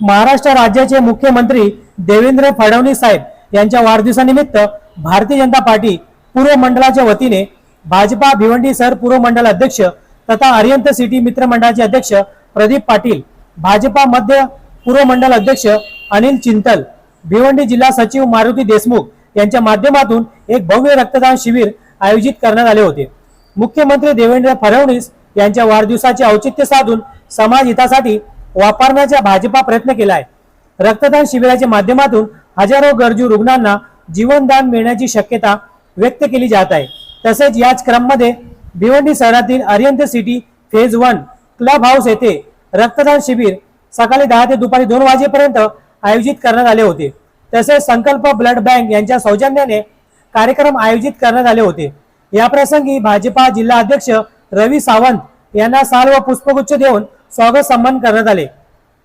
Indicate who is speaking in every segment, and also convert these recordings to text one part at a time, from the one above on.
Speaker 1: महाराष्ट्र राज्याचे मुख्यमंत्री देवेंद्र फडणवीस साहेब यांच्या वाढदिवसानिमित्त भारतीय जनता पार्टी पूर्व मंडळाच्या वतीने भाजपा भिवंडी शहर पूर्व मंडळ अध्यक्ष तथा अरियंत सिटी मित्र मंडळाचे अध्यक्ष प्रदीप पाटील भाजपा मध्य पूर्व मंडळ अध्यक्ष अनिल चिंतल भिवंडी जिल्हा सचिव मारुती देशमुख यांच्या माध्यमातून एक भव्य रक्तदान शिबिर आयोजित करण्यात आले होते. मुख्यमंत्री देवेंद्र फडणवीस यांच्या वाढदिवसाचे औचित्य साधून समाज हितासाठी वापरण्याचा भाजपा प्रयत्न केला आहे रक्तदान शिबिराच्या माध्यमातून हजारो गरजू रुग्णांना जीवनदान मिळण्याची शक्यता व्यक्त केली जात आहे. तसेच याच क्रममध्ये भिवंडी शहरातील अरियंत city phase one club house येथे रक्तदान शिबिर सकाळी दहा ते दुपारी दोन वाजेपर्यंत आयोजित करण्यात आले होते. तसेच संकल्प ब्लड बँक यांच्या सौजन्याने कार्यक्रम आयोजित करण्यात आले होते. या प्रसंगी भाजपा जिल्हा अध्यक्ष रवी सावंत यांना साल व पुष्पगुच्छ देऊन स्वागत सन्मान करण्यात आले.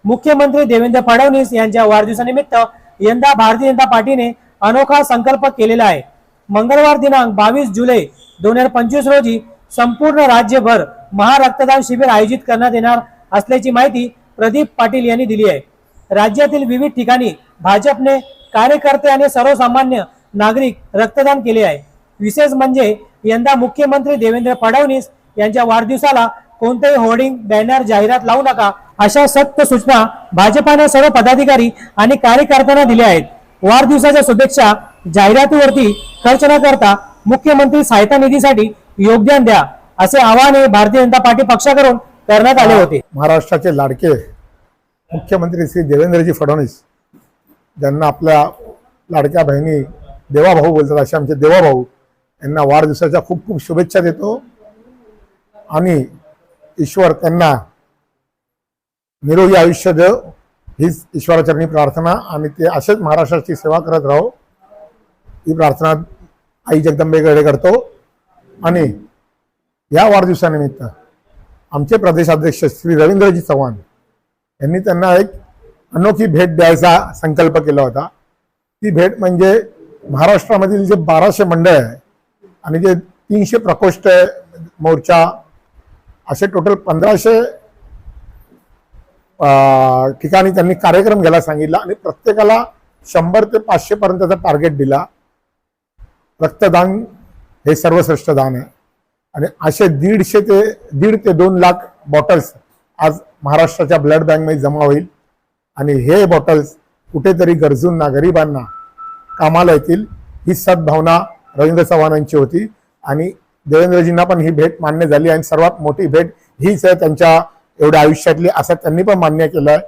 Speaker 1: मुख्यमंत्री देवेंद्र फडणवीस यांच्या वाढदिवसानिमित्त यंदा भारतीय जनता पार्टीने अनोखा संकल्प केलेला आहे. मंगळवार दिनांक बावीस जुलै दोन हजार पंचवीस रोजी संपूर्ण राज्यभर महारक्तदान शिबिर आयोजित करण्यात येणार असल्याची माहिती प्रदीप पाटील यांनी दिली आहे. राज्यातील विविध ठिकाणी भाजपने कार्यकर्ते आणि सर्वसामान्य नागरिक रक्तदान केले आहे. विशेष म्हणजे यंदा मुख्यमंत्री देवेंद्र फडणवीस यांच्या वाढदिवसाला कोणतेही होर्डिंग बॅनर जाहिरात लावू नका. अशा सक्त सूचना भाजपाने सर्व पदाधिकारी आणि कार्यकर्त्यांना दिल्या आहेत. वाढदिवसाच्या शुभेच्छा जाहिरातीवरती खर्च न करता मुख्यमंत्री सहायता निधीसाठी योगदान द्या असे आवाहन भारतीय जनता पार्टी पक्षाकडून करण्यात आले होते.
Speaker 2: महाराष्ट्राचे लाडके मुख्यमंत्री श्री देवेंद्रजी फडणवीस ज्यांना आपल्या लाडक्या बहिणी देवाभाऊ बोलतात असे आमचे देवाभाऊ यांना वाढदिवसाच्या खूप खूप शुभेच्छा देतो. आणि ईश्वर त्यांना निरोगी आयुष्य देव हीच ईश्वराचरणी प्रार्थना. आणि ते असेच महाराष्ट्राची सेवा करत राहो. ही प्रार्थना आई जगदंबेकडे करतो. आणि या वाढदिवसानिमित्त आमचे प्रदेशाध्यक्ष श्री रवींद्रजी चव्हाण यांनी त्यांना एक अनोखी भेट द्यायचा संकल्प केला होता. ती भेट म्हणजे महाराष्ट्रामधील जे बाराशे मंडळ आहे आणि जे तीनशे प्रकोष्ठ आहे, मोर्चा असे टोटल पंधराशे ठिकाणी त्यांनी कार्यक्रम घ्यायला सांगितला आणि प्रत्येकाला शंभर ते पाचशे पर्यंतचा टार्गेट दिला. रक्तदान हे सर्वश्रेष्ठ दान आहे. आणि असे दीडशे ते दीड ते दोन लाख बॉटल्स आज महाराष्ट्राच्या ब्लड बँकमध्ये जमा होईल. आणि हे बॉटल्स कुठेतरी गरजूंना गरिबांना कामाला येतील. ही सद्भावना रवींद्र चव्हाणांची होती. आणि देवेंद्रजींना पण ही भेट मान्य झाली आणि सर्वात मोठी भेट हीच आहे त्यांच्या एवढ्या आयुष्यातली असं त्यांनी पण मान्य केलं आहे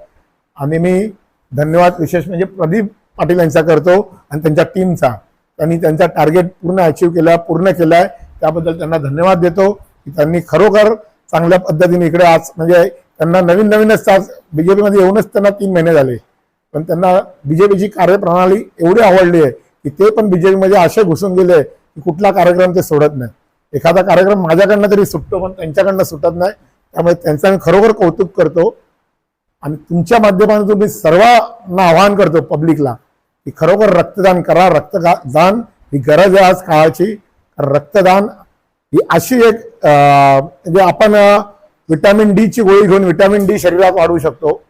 Speaker 2: आणि मी धन्यवाद विशेष म्हणजे प्रदीप पाटील यांचा करतो आणि त्यांच्या टीमचा त्यांनी त्यांचा टार्गेट पूर्ण अचीव केला पूर्ण केलाय. त्याबद्दल त्यांना धन्यवाद देतो. की त्यांनी खरोखर चांगल्या पद्धतीने इकडे आज म्हणजे त्यांना नवीन नवीनच आज बीजेपीमध्ये येऊनच त्यांना तीन महिने झाले. पण त्यांना बीजेपीची कार्यप्रणाली एवढी आवडली आहे की ते पण बीजेपीमध्ये असे घुसून गेले की कुठला कार्यक्रम ते सोडत नाही एखादा कार्यक्रम माझ्याकडनं तरी सुटतो पण त्यांच्याकडनं सुटत नाही. त्यामुळे त्यांचं मी खरोखर कौतुक करतो. आणि तुमच्या माध्यमातून मी सर्वांना आवाहन करतो पब्लिकला की खरोखर रक्तदान करा. रक्तदान ही गरज आहे आज काळाची. रक्तदान ही अशी एक म्हणजे आपण विटॅमिन डीची गोळी घेऊन विटॅमिन डी शरीरात वाढवू शकतो.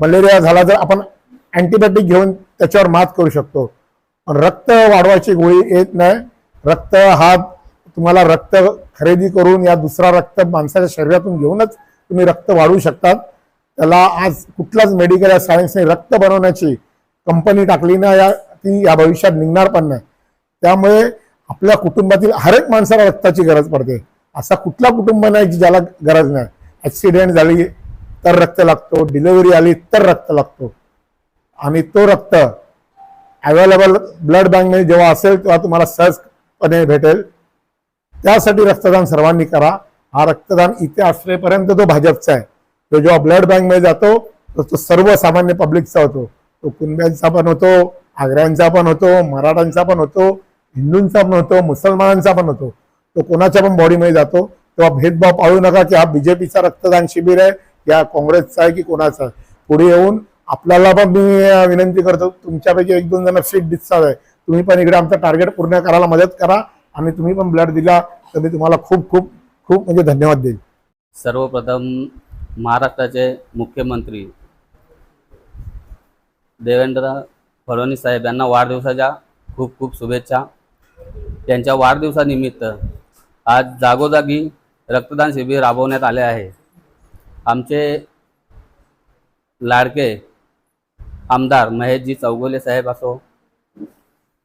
Speaker 2: मलेरिया झाला तर आपण अँटीबायोटिक घेऊन त्याच्यावर मात करू शकतो. पण रक्त वाढवायची गोळी येत नाही. रक्त हा तुम्हाला रक्त खरेदी करून या दुसरा रक्त माणसाच्या शरीरातून घेऊनच तुम्ही रक्त वाढवू शकतात. त्याला आज कुठलाच मेडिकल या सायन्सने रक्त बनवण्याची कंपनी टाकली ना या ती या भविष्यात निघणार पण नाही. त्यामुळे आपल्या कुटुंबातील हर एक माणसाला रक्ताची गरज पडते. असा कुठला कुटुंब नाही की ज्याला गरज नाही. ॲक्सिडेंट झाली तर रक्त लागतो डिलिव्हरी आली तर रक्त लागतो. आणि तो रक्त अवेलेबल ब्लड बँकमध्ये जेव्हा असेल तेव्हा तुम्हाला सहजपणे भेटेल. त्यासाठी रक्तदान सर्वांनी करा. हा रक्तदान इथे असलेपर्यंत तो भाजपचा आहे. तो जेव्हा ब्लड बँकमध्ये जातो तर तो सर्वसामान्य पब्लिकचा होतो. तो कुंब्यांचा पण होतो आग्र्यांचा पण होतो मराठ्यांचा पण होतो हिंदूंचा पण होतो मुसलमानांचा पण होतो. तो कोणाच्या पण बॉडीमध्ये जातो तेव्हा भेदभाव पाळू नका की हा बीजेपीचा रक्तदान शिबिर आहे या काँग्रेसचा आहे की कोणाचा आहे. पुढे येऊन आपल्याला पण मी विनंती करतो तुमच्यापैकी एक दोन जण फिट दिसतात आहे. तुम्ही पण इकडे आमचं टार्गेट पूर्ण करायला मदत करा आणि तुम्ही पण ब्लड दिला तर मी तुम्हाला खूप खूप खूप म्हणजे धन्यवाद देईल
Speaker 3: सर्वप्रथम महाराष्ट्राचे मुख्यमंत्री देवेंद्र फडणवीस साहेब यांना वाढदिवसाच्या खूप खूप शुभेच्छा. त्यांच्या वाढदिवसानिमित्त आज जागोजागी रक्तदान शिबिर राबवण्यात आले आहे. आमचे लाडके आमदार महेशजी चौगुले साहेब असो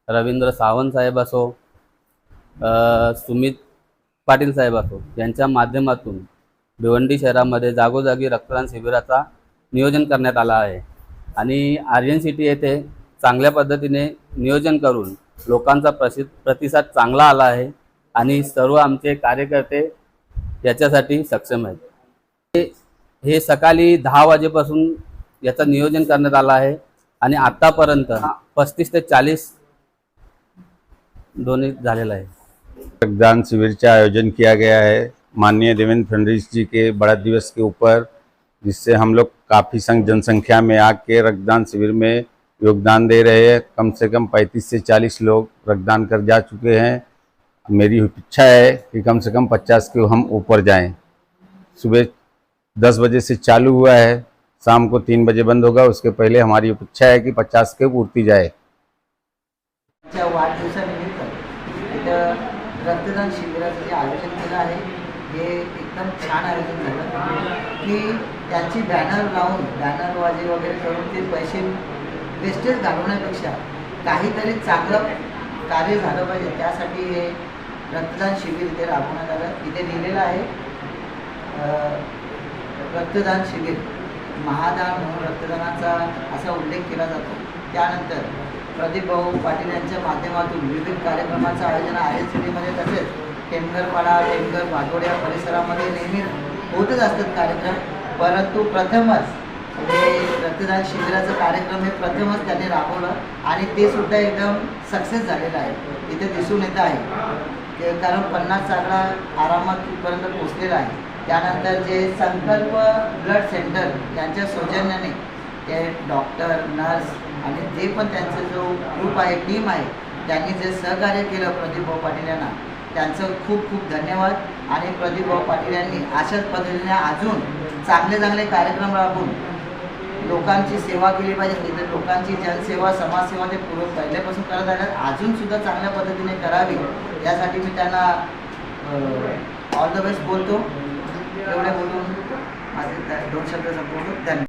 Speaker 3: रवींद्र सावंत साहेब असो सुमित पाटील साहेब असो यांच्या माध्यमातून भिवंडी शहरामध्ये जागोजागी रक्तदान शिबिराचा नियोजन करण्यात आला आहे. आणि आर्यन सिटी येथे चांगल्या पद्धतीने नियोजन करून लोकांचा प्रसिद्ध प्रतिसाद चांगला आला आहे आणि सर्व आमचे कार्यकर्ते याच्यासाठी सक्षम आहेत. हे- हे सकाळी दहा वाजेपासून याचं नियोजन करण्यात आलं आहे आणि आतापर्यंत पस्तीस ते चाळीस दोन्ही झालेलं आहे.
Speaker 4: रक्तदान शिविर का आयोजन किया गया है। माननीय देवेंद्र फडणवीस जी के बड़ा दिवस के ऊपर, जिससे हम लोग काफ़ी संग जनसंख्या में आके रक्तदान शिविर में योगदान दे रहे हैं। कम से कम 35 से 40 लोग रक्तदान कर जा चुके हैं। मेरी इच्छा है कि कम से कम 50 के हम ऊपर जाएँ। सुबह 10 बजे से चालू हुआ है। शाम को तीन बजे बंद होगा। उसके पहले हमारी इच्छा है कि 50 के पूर्ति जाए।
Speaker 5: रक्तदान शिबिराचं जे आयोजन केलं आहे हे एकदम छान आयोजन झालं. की त्यांची बॅनर लावून बॅनरबाजी वगैरे करून ते पैसे वेस्टेज घालवण्यापेक्षा काहीतरी चांगलं कार्य झालं पाहिजे. त्यासाठी हे रक्तदान शिबिर इथे राबवण्यात आलं. इथे लिहिलेलं आहे रक्तदान शिबिर. महादान म्हणून रक्तदानाचा असा उल्लेख केला जातो. त्यानंतर प्रदीप भाऊ पाटील यांच्या माध्यमातून विविध कार्यक्रमाचं आयोजन आहे. सिटीमध्ये तसेच टेमघरपाडा टेमघर भागोड या परिसरामध्ये नेहमी होतच असतात कार्यक्रम. परंतु प्रथमच हे रक्तदान शिबिराचं कार्यक्रम हे प्रथमच त्यांनी राबवलं आणि ते सुद्धा एकदम सक्सेस झालेलं आहे. इथे दिसून येत आहे. ते कारण पन्नास चाकडा आरामात तिथपर्यंत पोचलेला आहे. त्यानंतर जे संकल्प ब्लड सेंटर यांच्या सौजन्याने ते डॉक्टर नर्स आणि जे पण त्यांचा जो ग्रुप आहे टीम आहे त्यांनी जे सहकार्य केलं प्रदीप भाऊ पाटील यांना त्यांचं खूप खूप धन्यवाद. आणि प्रदीप भाऊ पाटील यांनी अशाच पद्धतीने अजून चांगले चांगले कार्यक्रम राबवून लोकांची सेवा केली पाहिजे. तर लोकांची जनसेवा समाजसेवा ते पूर्व पहिल्यापासून करत आल्यात अजूनसुद्धा चांगल्या पद्धतीने करावी यासाठी मी त्यांना ऑल द बेस्ट बोलतो. एवढे बोलून माझे दोन शब्द संपवतो. धन्यवाद.